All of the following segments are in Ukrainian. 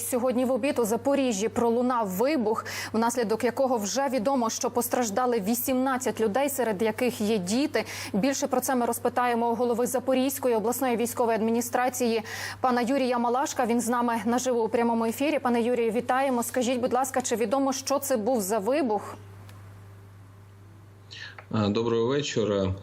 Сьогодні в обід у Запоріжжі пролунав вибух, внаслідок якого вже відомо, що постраждали 18 людей, серед яких є діти. Більше про це ми розпитаємо у голови Запорізької обласної військової адміністрації пана Юрія Малашка. Він з нами наживо у прямому ефірі. Пане Юрію, вітаємо. Скажіть, будь ласка, чи відомо, що це був за вибух? А, Доброго вечора.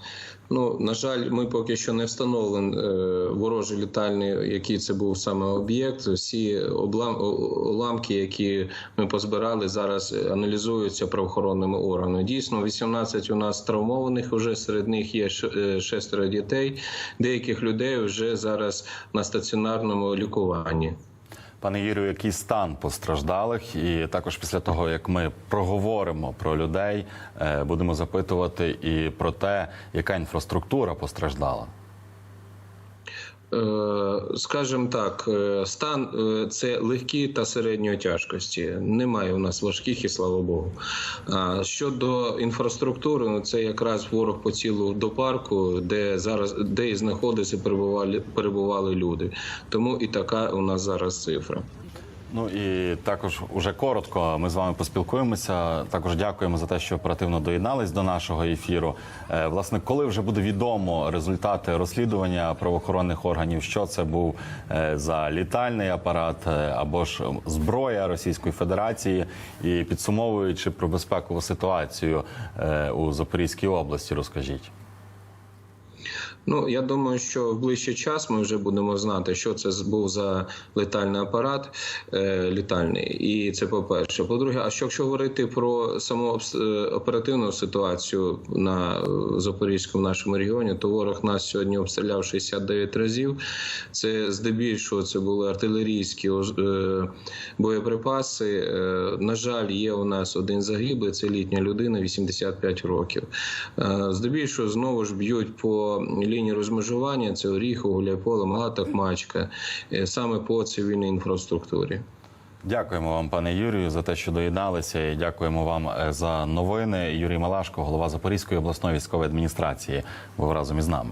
Ну на жаль, ми поки що не встановлені е, ворожий літальний, який це був саме об'єкт. Всі облам, уламки, які ми позбирали, зараз аналізуються правоохоронними органами. Дійсно, 18 у нас травмованих. Вже серед них є е, шестеро дітей. Деяких людей вже зараз на стаціонарному лікуванні. Пане Юрію, який стан постраждалих, і також після того як ми проговоримо про людей, е, будемо запитувати і про те, яка інфраструктура постраждала. Е, Скажімо так, е, стан е, це легкі та середньої тяжкості. Немає у нас важких і слава Богу. Щодо інфраструктури, ну це якраз ворог поцілив до парку, де зараз де і знаходиться перебували перебували люди. Тому і така у нас зараз цифра. Ну і також уже коротко ми з вами поспілкуємося. Також дякуємо за те, що оперативно доєднались до нашого ефіру. Е, Власне, коли вже буде відомо результати розслідування правоохоронних органів, що це був е, за літальний апарат е, або ж зброя Російської Федерації, і підсумовуючи про безпекову ситуацію у Запорізькій області, розкажіть. Ну я думаю, що в ближчий час ми вже будемо знати, що це був за летальний апарат е, літальний, і це по перше. По-друге, а що якщо говорити про саму е, оперативну ситуацію на е, запорізькому нашому регіоні, то ворог нас сьогодні обстріляв 69 разів. Це здебільшого це були артилерійські е, боєприпаси. Е, На жаль, є у нас один загиблий. Це літня людина, 85 років. Е, Здебільшого знову ж б'ють по лінії розмежування. Це Оріхов, Гуляйполе, Мала Токмачка, е, саме по цивільній інфраструктурі. Дякуємо вам, пане Юрію, за те, що доєдналися, і дякуємо вам е, за новини. Юрій Малашко, голова Запорізької обласної військової адміністрації, був разом із нами.